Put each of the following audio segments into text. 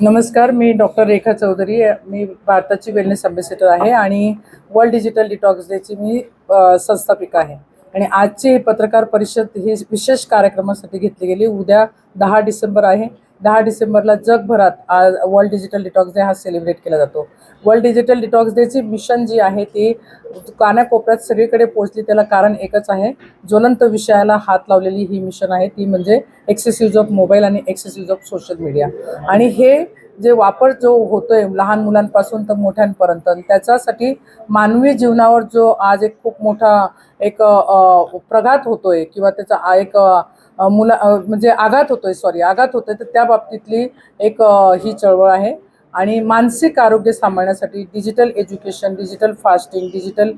नमस्कार मी डॉक्टर रेखा चौधरी मी भारताची wellness ambassador आहे आणि वर्ल्ड डिजिटल डिटॉक्स डेची मी संस्थापिका आहे. आणि आजची पत्रकार परिषद ही विशेष कार्यक्रमासाठी घेतली गेली. उद्या दहा डिसेंबर आहे. दहा डिसेंबरला जगभरात आज वर्ल्ड डिजिटल डिटॉक्स डे हा सेलिब्रेट केला जातो. वर्ल्ड डिजिटल डिटॉक्स डेची मिशन जी आहे ती कानाकोपऱ्यात सगळीकडे पोहोचली त्याला कारण एकच आहे. ज्वलंत विषयाला हात लावलेली ही मिशन आहे ती म्हणजे एक्सेस यूज ऑफ मोबाईल आणि excess use of social media आणि हे जे वापर जो होतोय लहान मुलांपासून तर मोठ्यांपर्यंत त्याच्यासाठी मानवी जीवनावर जो आज एक खूप मोठा एक प्रघात होतोय किंवा त्याचा एक मुला म्हणजे आघात होतोय सॉरी आघात होतोय तर त्या बाबतीतली एक ही चळवळ आहे. आणि मानसिक आरोग्य सांभाळण्यासाठी digital education digital fasting digital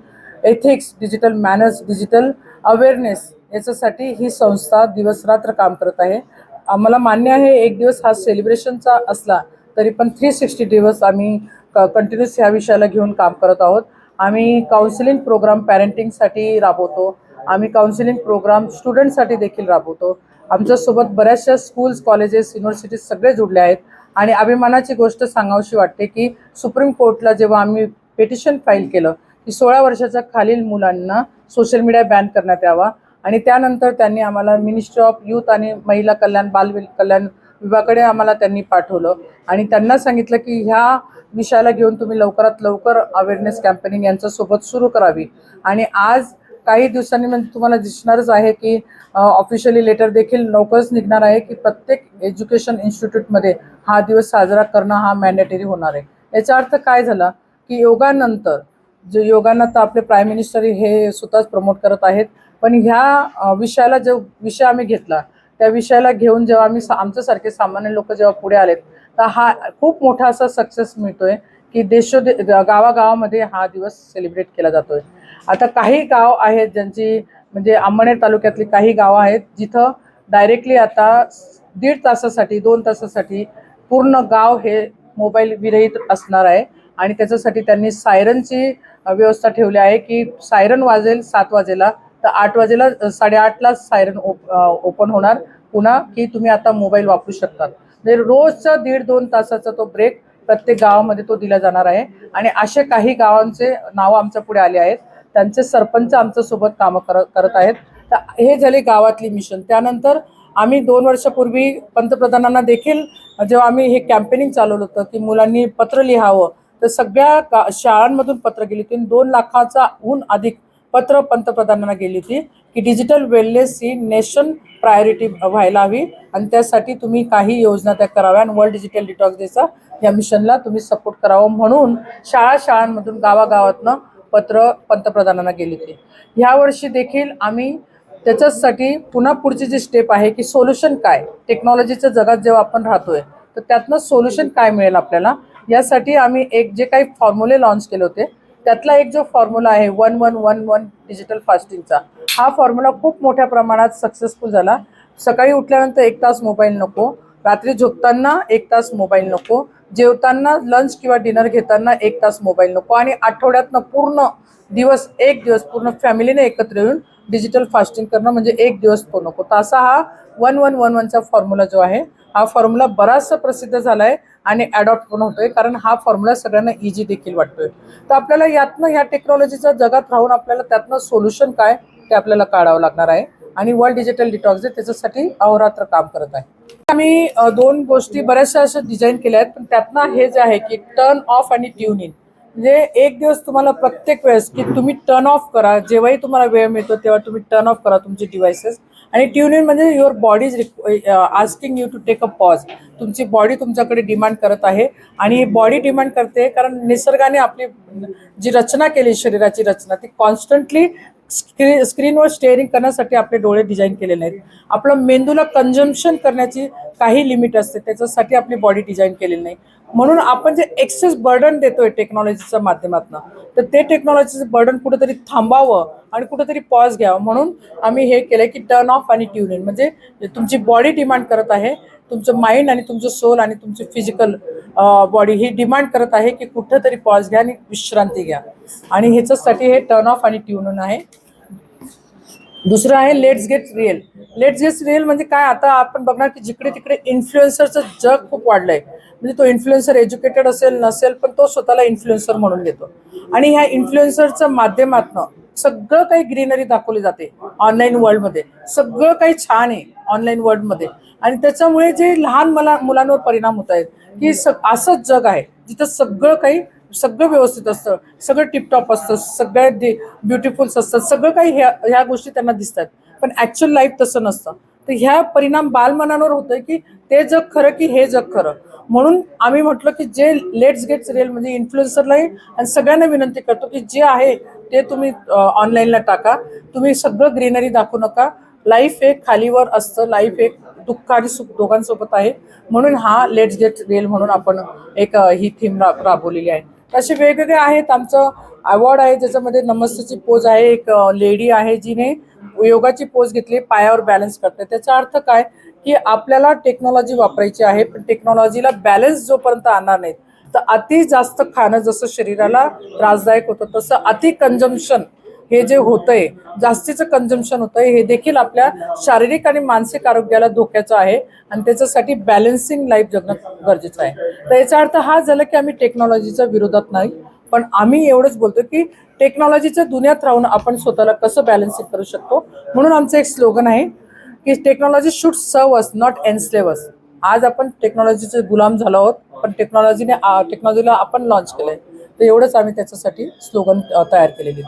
ethics digital manners digital awareness याच्यासाठी ही संस्था दिवसरात्र काम करत आहे. आम्हाला मान्य आहे एक दिवस हा सेलिब्रेशनचा असला तरी पण थ्री सिक्स्टी दिवस आम्ही क कंटिन्युअस ह्या विषयाला घेऊन काम करत आहोत. आम्ही काउन्सिलिंग प्रोग्राम पॅरेंटिंगसाठी राबवतो. आम्ही काउन्सिलिंग प्रोग्राम स्टुडंटसाठी देखील राबवतो. आमच्यासोबत बऱ्याचशा स्कूल्स कॉलेजेस युनिव्हर्सिटीज सगळे जुडले आहेत. आणि अभिमानाची गोष्ट सांगावशी वाटते की सुप्रीम कोर्टला जेव्हा आम्ही पेटिशन फाईल केलं की सोळा वर्षाच्या खालील मुलांना सोशल मीडिया बॅन करण्यात यावा. आणि त्यानंतर त्यांनी आम्हाला मिनिस्ट्री ऑफ यूथ आणि महिला कल्याण बाल कल्याण विभागाकडे आम्हाला त्यांनी पाठवलं. आणि त्यांना सांगितलं की ह्या विषयाला घेऊन तुम्ही लवकरात लवकर अवेअरनेस कॅम्पेनिंग यांच्यासोबत सुरू करावी. आणि आज काही दिवसांनी म्हणजे तुम्हाला दिसणारच आहे की ऑफिशियली लेटर देखील लवकरच निघणार आहे की प्रत्येक एज्युकेशन इन्स्टिट्यूटमध्ये हा दिवस साजरा करणं हा मॅन्डेटरी होणार आहे. याचा अर्थ काय झाला की योगानंतर जे योगांना तर आपले प्राईम मिनिस्टर हे स्वतःच प्रमोट करत आहेत. पण ह्या विषयाला जो विषय आम्ही घेतला त्या विषयाला घेऊन जेव्हा आम्ही सा- आमच्यासारखे सामान्य लोक जेव्हा पुढे आलेत तर हा खूप मोठा असा सक्सेस मिळतोय. की देशोदे गावागावामध्ये हा दिवस सेलिब्रेट केला जातोय. आता काही गाव आहेत ज्यांची म्हणजे आंबणेर तालुक्यातली काही गावं आहेत जिथं डायरेक्टली आता दीड तासासाठी दोन तासासाठी पूर्ण गाव हे मोबाईल विरहित असणार आहे. आणि त्याच्यासाठी त्यांनी सायरनची व्यवस्था ठेवली आहे की सायरन वाजेल सात वाजेला तर आठ वाजेला साडेआठला सायरन ओप ओपन होणार. पुन्हा की तुम्ही आता मोबाईल वापरू शकतात. म्हणजे रोजचा दीड दोन तासाचा तो ब्रेक प्रत्येक गावामध्ये तो दिला जाणार आहे. आणि असे काही गावांचे नावं आमच्या पुढे आले आहेत. त्यांचे सरपंच आमच्यासोबत कामं करत करत आहेत. तर हे झाले गावातली मिशन. त्यानंतर आम्ही दोन वर्षापूर्वी पंतप्रधानांना देखील जेव्हा आम्ही हे कॅम्पेनिंग चालवलं होतं की मुलांनी पत्र लिहावं तर सगळ्या का शाळांमधून पत्र गेली. होती दोन लाखाचा ऊन अधिक पत्र पंतप्रधानांना गेली होती की डिजिटल वेलनेस ही नेशन प्रायोरिटी व्हायला हवी. आणि त्यासाठी तुम्ही काही योजना त्या कराव्या आणि वर्ल्ड डिजिटल डिटॉक्स डेचा या मिशनला तुम्ही सपोर्ट करावं म्हणून शाळा शाळांमधून गावागावातनं पत्र पंतप्रधानांना गेली होती. ह्यावर्षी देखील आम्ही त्याच्यासाठी पुन्हा पुढची जी स्टेप आहे की सोल्युशन काय? टेक्नॉलॉजीच्या जगात जेव्हा आपण राहतोय तर त्यातनं सोल्युशन काय मिळेल आपल्याला? यासाठी आम्ही एक जे काही फॉर्म्युले लॉन्च केले होते त्यातला एक जो फॉर्म्युला आहे one one one one digital फास्टिंगचा हा फॉर्म्युला खूप मोठ्या प्रमाणात सक्सेसफुल झाला. सकाळी उठल्यानंतर एक तास मोबाईल नको रात्री झोपताना एक तास मोबाईल नको जेवताना लंच किंवा डिनर घेताना एक तास मोबाईल नको आणि आठवड्यातनं पूर्ण दिवस एक दिवस पूर्ण फॅमिलीने एकत्र येऊन डिजिटल फास्टिंग करणं म्हणजे एक दिवस तो नको. तर असा हा वन वन वन वनचा फॉर्म्युला जो आहे हा फॉर्म्युला बराचसा प्रसिद्ध झाला आहे आणि ॲडॉप्ट पण होतोय कारण हा फॉर्म्युला सगळ्यांना इझी देखील वाटतोय. तर आपल्याला यातनं ह्या टेक्नॉलॉजीचा जगात राहून आपल्याला त्यातनं सोल्युशन काय ते आपल्याला काढावं लागणार आहे. आणि वर्ल्ड डिजिटल डिटॉक्स आहे त्याच्यासाठी अहोरात्र काम करत आहे. आम्ही दोन गोष्टी बऱ्याचशा अशा डिझाईन केल्या आहेत पण त्यातनं हे जे आहे की टर्न ऑफ आणि ट्यून इन म्हणजे एक दिवस तुम्हाला प्रत्येक वेळेस की तुम्ही टर्न ऑफ करा जेव्हाही तुम्हाला वेळ मिळतो तेव्हा तुम्ही टर्न ऑफ करा तुमचे डिव्हायसेस आणि ट्यून इन म्हणजे your body is asking you to take a pause तुमची बॉडी तुमच्याकडे डिमांड करत आहे आणि बॉडी डिमांड करते कारण निसर्गाने आपली जी रचना केली शरीराची रचना ती कॉन्स्टंटली स्क्री स्क्रीनवर स्टेअरिंग करण्यासाठी आपले डोळे डिझाईन केलेले आहेत. आपलं मेंदूला कन्झम्पशन करण्याची काही लिमिट असते त्याच्यासाठी आपली बॉडी डिझाईन केलेली नाही. म्हणून आपण जे एक्सेस बर्डन देतोय टेक्नॉलॉजीच्या माध्यमातून तर ते टेक्नॉलॉजीचं बर्डन कुठंतरी थांबावं आणि कुठंतरी पॉज घ्यावं. म्हणून आम्ही हे केलं की टर्न ऑफ आणि ट्यून इन म्हणजे तुमची बॉडी डिमांड करत आहे तुमचं माइंड आणि तुमचं सोल आणि तुमचं फिजिकल बॉडी ही डिमांड करत आहे की कुठंतरी पॉज घ्या आणि विश्रांती घ्या. आणि ह्याच्यासाठी हे टर्न ऑफ आणि ट्यून ऑन आहे. दुसरं आहे let's get real let's get real म्हणजे काय? आता आपण बघणार की जिकडे तिकडे इन्फ्लुएन्सरचं जग खूप वाढलंय. म्हणजे तो इन्फ्लुएन्सर एज्युकेटेड असेल नसेल पण तो स्वतःला इन्फ्लुएन्सर म्हणून घेतो. आणि ह्या इन्फ्लुएन्सरच्या माध्यमातनं सगळं काही ग्रीनरी दाखवली जाते ऑनलाईन वर्ल्डमध्ये सगळं काही छान आहे. ऑनलाईन वर्ल्डमध्ये आणि त्याच्यामुळे जे लहान मला मुलांवर परिणाम होत आहेत की स असंच जग आहे जिथं सगळं काही सगळं व्यवस्थित असतं सगळं टिपटॉप असतं सगळ्यात ब्युटिफुल्स असतात सगळं काही ह्या ह्या गोष्टी त्यांना दिसतात. पण ॲक्च्युअल लाईफ तसं नसतं. तर ह्या परिणाम बालमनावर होतोय की ते जग खरं की हे जग खरं. म्हणून आम्ही म्हटलं की जे लेट्स गेट्स रिअल म्हणजे इन्फ्लुएन्सरलाही आणि सगळ्यांना विनंती करतो की जे आहे ते तुम्ही ऑनलाईनला टाका. तुम्ही सगळं ग्रीनरी दाखवू नका. लाईफ एक खालीवर असतं. लाईफ एक दुःख आणि सुख दोघांसोबत आहे. म्हणून हा लेट्स गेट रेल म्हणून आपण एक ही थीम रा राबवलेली आहे. तसे वेगवेगळे आहेत. आमचं अवॉर्ड आहे. ज्याच्यामध्ये नमस्तेची पोज आहे. एक लेडी आहे जिने योगाची पोज घेतली. पायावर बॅलन्स करते. त्याचा अर्थ काय? की आपल्याला टेक्नॉलॉजी वापरायची आहे. पण टेक्नॉलॉजीला बॅलन्स जोपर्यंत आणणार नाहीत तर अति जास्त खाणं जसं शरीराला त्रासदायक होतं तसं अति कंजम्पशन हे जे होतंय जास्तीचं कंजम्पशन होतंय हे देखील आपल्या शारीरिक आणि मानसिक आरोग्याला धोक्याचं आहे आणि त्याच्यासाठी बॅलन्सिंग लाईफ जगणं गरजेचं आहे. तर याचा अर्थ हा झाला की आम्ही टेक्नॉलॉजीच्या विरोधात नाही पण आम्ही एवढंच बोलतो की टेक्नॉलॉजीच्या दुनियात राहून आपण स्वतःला कसं बॅलन्सिंग करू शकतो? म्हणून आमचं एक स्लोगन आहे की technology should serve us not enslave अस आज आपण टेक्नॉलॉजीचे गुलाम झालो आहोत पण टेक्नॉलॉजीने टेक्नॉलॉजीला आपण लॉन्च केलंय. तर एवढंच आम्ही त्याच्यासाठी स्लोगन तयार केलेली